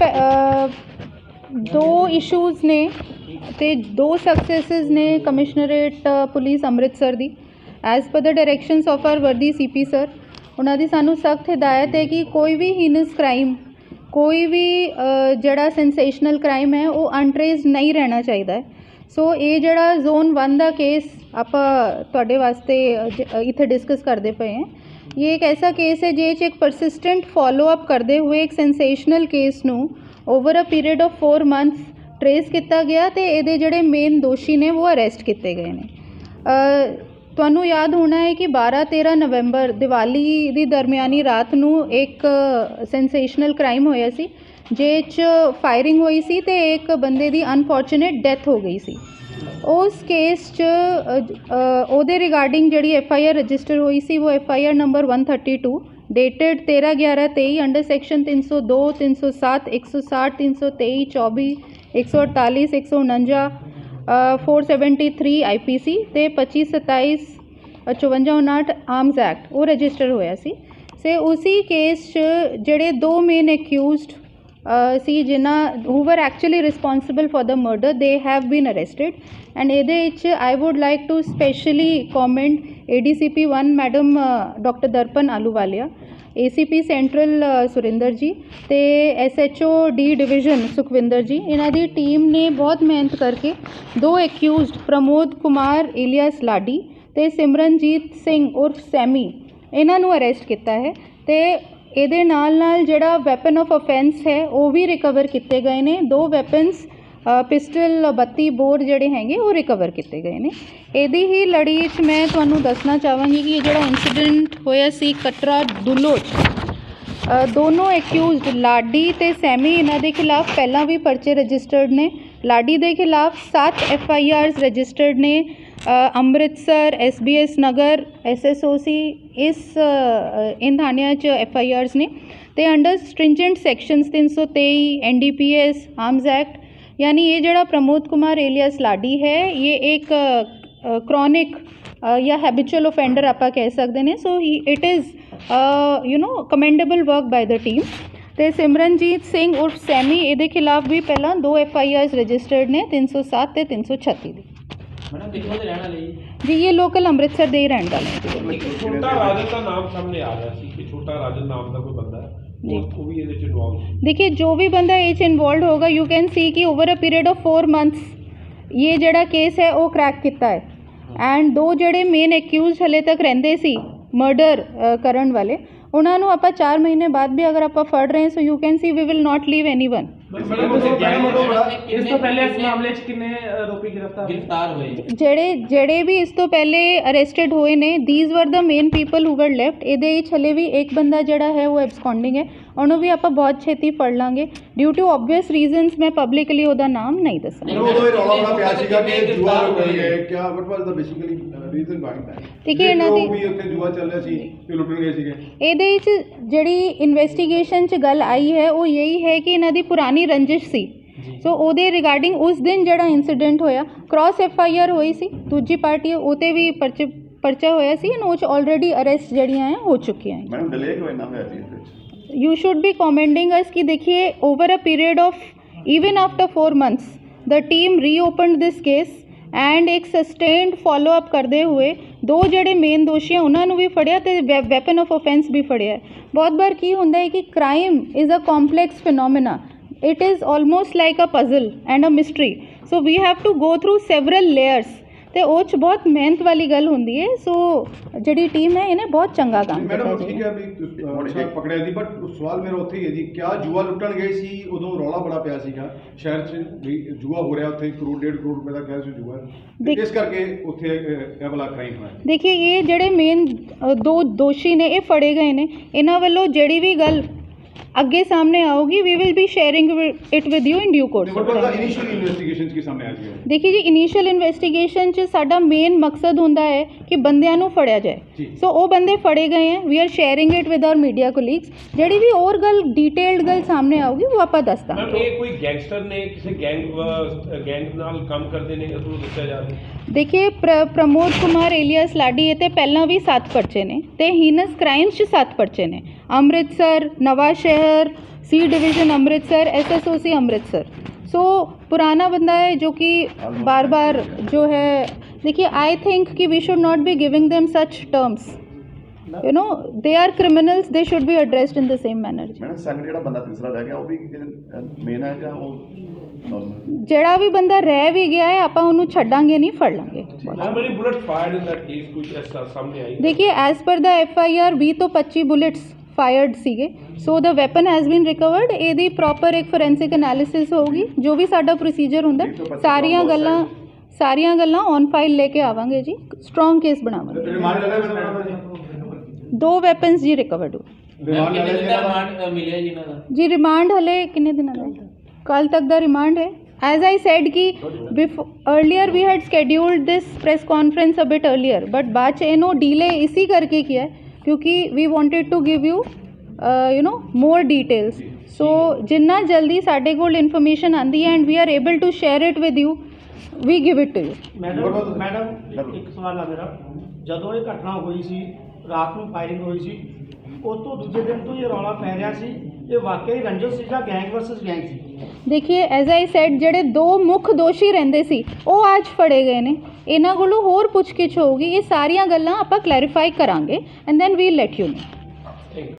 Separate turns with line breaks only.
ਪ- ਦੋ ਇਸ਼ੂਜ਼ ਨੇ ਤੇ ਦੋ ਸਕਸੈਸਸ ਨੇ commissionerate police Amritsar the. As per the directions of our worthy CP sir ਉਹਨਾਂ ਦੀ ਸਾਨੂੰ ਸਖਤ ਹਦਾਇਤ ਹੈ ਕਿ ਕੋਈ ਵੀ ਹੀਨਸ ਕ੍ਰਾਈਮ ਕੋਈ ਵੀ ਜਿਹੜਾ ਸੈਂਸੇਸ਼ਨਲ ਕ੍ਰਾਈਮ ਹੈ, ਉਹ ਅਨਟ੍ਰੇਸਡ ਨਹੀਂ ਰਹਿਣਾ ਚਾਹੀਦਾ ਹੈ। ਸੋ ਇਹ ਜਿਹੜਾ ਜ਼ੋਨ 1 ਦਾ ਕੇਸ ਆਪਾਂ ਤੁਹਾਡੇ ਵਾਸਤੇ ਜ- ਇੱਥੇ ਡਿਸਕਸ ਕਰਦੇ ਪਏ ਹਾਂ। ਇਹ ਇੱਕ ਐਸਾ ਕੇਸ ਹੈ ਜਿਹਦੇ 'ਚ ਇੱਕ ਪਰਸਿਸਟੈਂਟ ਫਾਲੋ ਅਪ ਕਰਦੇ ਹੋਏ ਇੱਕ ਸੈਂਸੇਸ਼ਨਲ ਕੇਸ ਨੂੰ over a period of 4 months trace ਕੀਤਾ ਗਿਆ ਤੇ ਇਹਦੇ ਜਿਹੜੇ ਮੇਨ ਦੋਸ਼ੀ ਨੇ ਉਹ ਅਰੈਸਟ ਕੀਤੇ ਗਏ ਨੇ ਤੁਹਾਨੂੰ ਯਾਦ ਹੋਣਾ ਹੈ ਕਿ 12-13 ਨਵੰਬਰ ਦੀਵਾਲੀ ਦੀ ਦਰਮਿਆਨੀ ਰਾਤ ਨੂੰ ਇੱਕ ਸੈਂਸੇਸ਼ਨਲ ਕ੍ਰਾਈਮ ਹੋਇਆ ਸੀ ਜਿਹ 'ਚ ਫਾਇਰਿੰਗ ਹੋਈ ਸੀ ਤੇ ਇੱਕ ਬੰਦੇ ਦੀ ਅਨਫੋਰਚੂਨੇਟ ਡੈਥ ਹੋ ਗਈ ਸੀ। ਉਸ ਕੇਸ 'ਚ ਉਹਦੇ ਰਿਗਾਰਡਿੰਗ ਜਿਹੜੀ ਐਫ ਆਈ ਆਰ ਰਜਿਸਟਰ ਹੋਈ ਸੀ ਉਹ F I R number 132 dated 13 11 23 under section 302 307 160 323 24 148 149 uh, 473 IPC ਤੇ 25 27 54 59 ਆਰਮਸ ਐਕਟ ਉਹ ਰਜਿਸਟਰ ਹੋਇਆ ਸੀ। ਸੇ ਉਸੇ ਕੇਸ 'ਚ ਜਿਹੜੇ ਦੋ ਮੇਨ ਅਕਿਊਜ਼ਡ ਸੀ ਜਿਨ੍ਹਾਂ who were actually responsible for the murder ਦੇ ਹੈਵ ਬੀਨ ਅਰੈਸਟਡ ਐਂਡ ਇਹਦੇ ਵਿੱਚ I would like to specially comment ADCP 1 madam doctor Darpan Ahluwalia ACP central Surinder ji ਤੇ ਐਸਐਚਓ ਡੀ ਡਿਵੀਜ਼ਨ ਸੁਖਵਿੰਦਰ ਜੀ। ਇਹਨਾਂ ਦੀ team ਨੇ ਬਹੁਤ ਮਿਹਨਤ ਕਰਕੇ ਦੋ ਐਕਿਊਜ਼ਡ ਪ੍ਰਮੋਦ ਕੁਮਾਰ ਇਲੀਅਸ ਲਾਡੀ ਤੇ ਸਿਮਰਨਜੀਤ ਸਿੰਘ ਉਰਫ ਸੈਮੀ, ਇਹਨਾਂ ਨੂੰ ਅਰੈਸਟ ਕੀਤਾ ਹੈ। ਤੇ ਇਹਦੇ ਨਾਲ ਨਾਲ ਜਿਹੜਾ ਵੈਪਨ ਆਫ ਅਫੈਂਸ ਹੈ, ਉਹ ਵੀ ਰਿਕਵਰ ਕੀਤੇ ਗਏ ਨੇ। ਦੋ ਵੈਪਨਸ ਪਿਸਟਲ 32 ਬੋਰ ਜਿਹੜੇ ਹੈਗੇ, ਉਹ ਰਿਕਵਰ ਕੀਤੇ ਗਏ ਨੇ। ਇਹਦੀ ਹੀ ਲੜੀ 'ਚ ਮੈਂ ਤੁਹਾਨੂੰ ਦੱਸਣਾ ਚਾਹਾਂਗੀ ਕਿ ਇਹ ਜਿਹੜਾ ਇਨਸੀਡੈਂਟ ਹੋਇਆ ਸੀ, ਕਟਰਾ ਦੁੱਲੋ ਦੋਨੋਂ ਐਕਿਊਜ਼ਡ ਲਾਡੀ ਤੇ ਸੈਮੀ, ਇਹਨਾਂ ਦੇ ਖਿਲਾਫ ਪਹਿਲਾਂ ਵੀ ਪਰਚੇ ਰਜਿਸਟਰਡ ਨੇ। ਲਾਡੀ ਦੇ ਖਿਲਾਫ 7 ਐਫ ਆਈ ਆਰਸ ਰਜਿਸਟਰਡ ਨੇ। Amritsar S B S Nagar S S O C is uh, in ਥਾਣਿਆਂ 'ਚ ਐਫ ਆਈ ਆਰਸ ਨੇ ਤੇ under stringent sections 323 N D P S Arms Act यानी ये ਜਿਹੜਾ ਪ੍ਰਮੋਦ ਕੁਮਾਰ ਏਲੀਅਸ ਲਾਡੀ ਹੈ ਇਹ ਇੱਕ ਕ੍ਰੋਨਿਕ ਜਾਂ ਹੈਬਿਚੁਅਲ offender ਆਪਾਂ ਕਹਿ ਸਕਦੇ ਨੇ so it is you know commendable work by the team ਤੇ ਸਿਮਰਨਜੀਤ ਸਿੰਘ ਉਰਫ ਸੈਮੀ ਇਹਦੇ ਖਿਲਾਫ ਵੀ ਪਹਿਲਾਂ ਦੋ ਐਫ ਆਈ ਆਰਸ ਰਜਿਸਟਰਡ ਨੇ 307 ਤੇ 336 ਦੀ
ਮੈਡਮ ਕਿੱਥੋਂ ਦੇ ਰਹਿਣ ਵਾਲੇ ਜੀ
ਜੀ ਇਹ ਲੋਕਲ ਅੰਮ੍ਰਿਤਸਰ ਦੇ ਹੀ ਰਹਿਣ ਵਾਲੇ ਨੇ
ਇੱਕ ਛੋਟਾ ਰਾਜਨ ਦਾ ਨਾਮ ਸਾਹਮਣੇ ਆ ਰਿਹਾ ਸੀ ਕਿ ਛੋਟਾ ਰਾਜਨ ਨਾਮ ਦਾ ਕੋਈ ਬੰਦਾ ਹੈ
ਜੀ।
ਉਹ ਉਹ ਵੀ ਇਹਦੇ ਚ ਇਨਵੋਲਵ ਸੀ
देखिए जो भी बंदा एच इन्वॉल्व होगा यू कैन सी कि over a period of 4 months ਇਹ ਜਿਹੜਾ ਕੇਸ ਹੈ ਉਹ ਕ੍ਰੈਕ ਕੀਤਾ ਹੈ ਐਂਡ ਦੋ ਜਿਹੜੇ ਮੇਨ ਐਕਿਊਜ਼ ਹਲੇ ਤੱਕ ਰਹਿੰਦੇ ਸੀ ਮਰਡਰ ਕਰਨ ਵਾਲੇ ਉਹਨਾਂ ਨੂੰ ਆਪਾਂ 4 ਮਹੀਨੇ ਬਾਅਦ ਵੀ ਅਗਰ ਆਪਾਂ ਫੜ ਰਹੇ ਹਾਂ so you can see we will not leave anyone
madam ਉਹ ਗੈਂਗ ਇਸ ਤੋਂ ਪਹਿਲੇ ਇਸ
ਕਿੰਨੇ
ਮਾਮਲੇ 'ਚ ਕਿੰਨੇ ਆਰੋਪੀ ਗ੍ਰਿਫਤਾਰ ਹੋਏ?
ਗ੍ਰਿਫਤਾਰ ਹੋਏ।
ਜਿਹੜੇ ਜਿਹੜੇ ਵੀ ਇਸ ਤੋਂ ਪਹਿਲੇ ਅਰੈਸਟਡ ਹੋਏ ਨੇ ਥੀਸ ਵਰ ਦਾ ਮੇਨ ਪੀਪਲ ਹੂ ਵਰ ਲੈਫਟ ਇਹਦੇ ਵਿੱਚ ਹਲੇ ਵੀ ਇੱਕ ਬੰਦਾ ਜਿਹੜਾ ਹੈ ਉਹ ਐਬਸਕੌਂਡਿੰਗ ਹੈ। ਉਹਨੂੰ ਵੀ ਆਪਾਂ ਬਹੁਤ ਛੇਤੀ ਫੜ ਲਾਂਗੇ। ਡਿਊ ਟੂ ਆਬਵੀਅਸ ਰੀਜ਼ਨਸ ਮੈਂ ਪਬਲਿਕਲੀ ਉਹਦਾ ਨਾਮ ਨਹੀਂ ਦੱਸਣਾ।
ਨਹੀਂ,
ਉਦੋਂ ਇਹ ਰੌਲਾ ਬੜਾ ਪਿਆ ਸੀਗਾ ਕਿ
ਕਿੰਨੇ
ਜੂਆ
ਗ੍ਰਿਫਤਾਰ
ਲੁੱਟਣ
ਹੋਏ?
ਗਏ ਕਿਆ what was the basically reason behind that
ਦੇਖਿਏ ਇਹਨਾਂ ਦੀ-
ਵੀ ਉੱਥੇ ਜੂਆ ਚੱਲ ਰਿਹਾ ਸੀ ਤੇ ਲੁੱਟਣ ਗਏ ਸੀਗੇ।
ਇਹਦੇ ਵਿੱਚ ਜਿਹੜੀ ਇਨਵੈਸਟੀਗੇਸ਼ਨ 'ਚ ਗੱਲ ਆਈ ਹੈ ਉਹ ਯਹੀ ਹੈ ਕਿ ਇਹਨਾਂ ਦੀ ਪੁਰਾਣੀ ਰੰਜਿਸ਼ ਸੀ ਸੋ ਉਹਦੇ ਰਿਗਾਰਡਿੰਗ ਉਸ ਦਿਨ ਜਿਹੜਾ ਇਨਸੀਡੈਂਟ ਹੋਇਆ ਕ੍ਰਾਸ ਐਫ ਆਈ ਆਰ ਹੋਈ ਸੀ ਦੂਜੀ ਪਾਰਟੀ ਉਹ 'ਤੇ ਵੀ ਪਰਚੇ ਪਰਚਾ ਹੋਇਆ ਸੀ ਐਂਡ ਉਹ 'ਚ ਆਲਰੇਡੀ ਅਰੈਸਟ ਜਿਹੜੀਆਂ ਹੈ ਹੋ ਚੁੱਕੀਆਂ ਹੈ
ਮੈਡਮ ਡਿਲੇ ਕਿਉਂ ਇੰਨਾ ਹੋਇਆ ਸੀ ਇਸ ਵਿੱਚ
you should be commending us कि देखिए over a period of even after four months the team reopened this case and ਇੱਕ ਸਸਟੇਨਡ ਫਾਲੋ ਅਪ ਕਰਦੇ ਹੋਏ ਦੋ ਜਿਹੜੇ ਮੇਨ ਦੋਸ਼ੀ ਆ ਉਹਨਾਂ ਨੂੰ ਵੀ ਫੜਿਆ ਤੇ ਵੈਪਨ ਆਫ ਆਫੈਂਸ ਵੀ ਫੜਿਆ ਬਹੁਤ ਵਾਰ ਕੀ ਹੁੰਦਾ ਹੈ ਕਿ crime is a complex phenomena it is almost like a puzzle and a mystery so we have to go through several layers ਤੇ ਉਹ ਚ ਬਹੁਤ ਮਿਹਨਤ ਵਾਲੀ ਗੱਲ ਹੁੰਦੀ ਹੈ ਸੋ ਜਿਹੜੀ ਟੀਮ ਹੈ ਇਹਨੇ ਬਹੁਤ ਚੰਗਾ ਕੰਮ ਕੀਤਾ।
ਮੈਡਮ ਠੀਕ ਹੈ ਵੀ ਪਕੜਿਆ ਸੀ ਬਟ ਸਵਾਲ ਮੇਰਾ ਉੱਥੇ ਹੀ ਹੈ ਜੀ। ਕਿਆ ਜੂਆ ਲੁੱਟਣ ਗਏ ਸੀ? ਉਦੋਂ ਰੌਲਾ ਬੜਾ ਪਿਆ ਸੀਗਾ। ਸ਼ਹਿਰ 'ਚ ਵੀ ਜੂਆ ਹੋ ਰਿਹਾ ਉੱਥੇ ਕਰੋੜ ਡੇਢ ਕਰੋੜ ਰੁਪਏ ਦਾ ਕਹਿ ਸੀ ਜੂਆ। ਇਸ ਕਰਕੇ ਉੱਥੇ ਇਹ ਵਾਲਾ ਕ੍ਰਾਈਮ ਹੋਇਆ।
ਦੇਖिए ਇਹ ਜਿਹੜੇ ਮੇਨ ਦੋ ਦੋਸ਼ੀ ਨੇ ਇਹ ਫੜੇ ਗਏ ਨੇ। ਇਹਨਾਂ ਵੱਲੋਂ ਜਿਹੜੀ ਵੀ ਗੱਲ ਅੱਗੇ ਸਾਹਮਣੇ ਆਊਗੀ we will be sharing it with you in due course
what was the initial investigation ਕੀ ਸਾਹਮਣੇ ਆਇਆ ਸੀ
ਦੇਖिए ਜੀ ਇਨੀਸ਼ੀਅਲ ਇਨਵੈਸਟੀਗੇਸ਼ਨ ਚ ਸਾਡਾ ਮੇਨ ਮਕਸਦ ਹੁੰਦਾ ਹੈ ਕਿ ਬੰਦਿਆਂ ਨੂੰ ਫੜਿਆ ਜਾਏ। ਸੋ ਉਹ ਬੰਦੇ ਫੜੇ ਗਏ ਹੈ we are sharing it with our media colleagues ਜਿਹੜੀ ਵੀ ਹੋਰ ਗੱਲ ਡਿਟੇਲਡ ਗੱਲ ਸਾਹਮਣੇ ਆਊਗੀ ਉਹ ਆਪਾਂ ਦੱਸ ਦਾਂਗੇ
ਮੈਮ ਇਹ ਕੋਈ ਗੈਂਗਸਟਰ ਨੇ ਕਿਸੇ ਗੈਂਗ ਗੈਂਗ ਨਾਲ ਕੰਮ ਕਰਦੇ ਨੇ ਇਸ ਨੂੰ ਦੱਸਿਆ ਜਾ ਰਿਹਾ?
ਪ੍ਰ ਪ੍ਰਮੋਦ ਕੁਮਾਰ ਏਲੀਅਸ ਲਾਡੀ ਇਹ ਤੇ ਪਹਿਲਾਂ ਵੀ 7 ਪਰਚੇ ਨੇ ਤੇ ਹੀਨਸ ਕ੍ਰਾਈਮਸ 'ਚ 7 ਪਰਚੇ ਨੇ। Amritsar Nawanshahr C division Amritsar SSOC Amritsar so पुराना बंदा है जो कि बार बार जो है देखिए आई थिंक कि we should not be giving them such terms you know they are criminals they should be addressed in the same manner
madam second ਜਿਹੜਾ ਬੰਦਾ ਤੀਸਰਾ ਰਹਿ ਗਿਆ ਉਹ ਵੀ ਮੇਨ ਹੈ ਜਾਂ ਉਹ normal?
ਜਿਹੜਾ ਵੀ ਬੰਦਾ ਰਹਿ ਵੀ ਗਿਆ ਹੈ ਆਪਾਂ ਉਹਨੂੰ ਛੱਡਾਂਗੇ ਨਹੀਂ ਫੜ ਲਾਂਗੇ
How many bullets fired in that case? ਕੁਝ ਐਸਾ ਸਾਹਮਣੇ ਆਈ
देखिए as per the F I R 20 ਤੋਂ 25 ਬੁਲੇਟਸ ਫਾਇਰਡ ਸੀਗੇ। So the weapon has been recovered ਇਹਦੀ ਪ੍ਰੋਪਰ ਇੱਕ ਫੋਰੈਂਸਿਕ ਐਨਾਲਿਸਿਸ ਹੋਊਗੀ। ਜੋ ਵੀ ਸਾਡਾ ਪ੍ਰੋਸੀਜਰ ਹੁੰਦਾ ਸਾਰੀਆਂ ਗੱਲਾਂ ਸਾਰੀਆਂ ਗੱਲਾਂ ਔਨ ਫਾਈਲ ਲੈ ਕੇ ਆਵਾਂਗੇ ਜੀ। ਸਟਰੋਂਗ ਕੇਸ ਬਣਾਵਾਂਗੇ। ਦੋ ਵੈਪਨਸ ਜੀ ਰਿਕਵਰਡ
ਹੋ
ਜੀ
ਰਿਮਾਂਡ
ਹਲੇ ਕਿੰਨੇ ਦਿਨਾਂ ਦਾ ਕੱਲ ਤੱਕ ਦਾ ਰਿਮਾਂਡ ਹੈ। ਐਜ਼ ਆਈ ਸੈਡ ਕਿ earlier we had scheduled this press conference a bit earlier but बाद इन डीले इसी करके किया है ਕਿਉਂਕਿ we wanted to give you you know more details so ਜਿੰਨਾ ਜਲਦੀ ਸਾਡੇ ਕੋਲ ਇਨਫੋਰਮੇਸ਼ਨ ਆਂਦੀ ਹੈ and we are able to share it with you we give it to you
madam madam ਇੱਕ ਸਵਾਲ ਆ ਮੇਰਾ। ਜਦੋਂ ਇਹ ਘਟਨਾ ਹੋਈ ਸੀ ਰਾਤ ਨੂੰ ਫਾਇਰਿੰਗ ਹੋਈ ਸੀ ਉਸ ਤੋਂ ਦੂਜੇ ਦਿਨ ਤੋਂ ਇਹ ਰੌਲਾ ਪੈ ਰਿਹਾ ਸੀ ਇਹ ਵਾਕਈ ਰੰਜਿਸ਼ ਸੀ ਜਾਂ ਗੈਂਗ ਵਰਸਸ ਗੈਂਗ ਸੀ?
ਦੇਖਿਏ ਐਜ਼ ਆਈ ਸੈਡ ਜਿਹੜੇ ਦੋ ਮੁੱਖ ਦੋਸ਼ੀ ਰਹਿੰਦੇ ਸੀ ਉਹ ਅੱਜ ਫੜੇ ਗਏ ਨੇ। ਇਹਨਾਂ ਕੋਲੋਂ ਹੋਰ ਪੁੱਛਗਿੱਛ ਹੋਊਗੀ, ਇਹ ਸਾਰੀਆਂ ਗੱਲਾਂ ਆਪਾਂ ਕਲੈਰੀਫਾਈ ਕਰਾਂਗੇ and then we'll let you know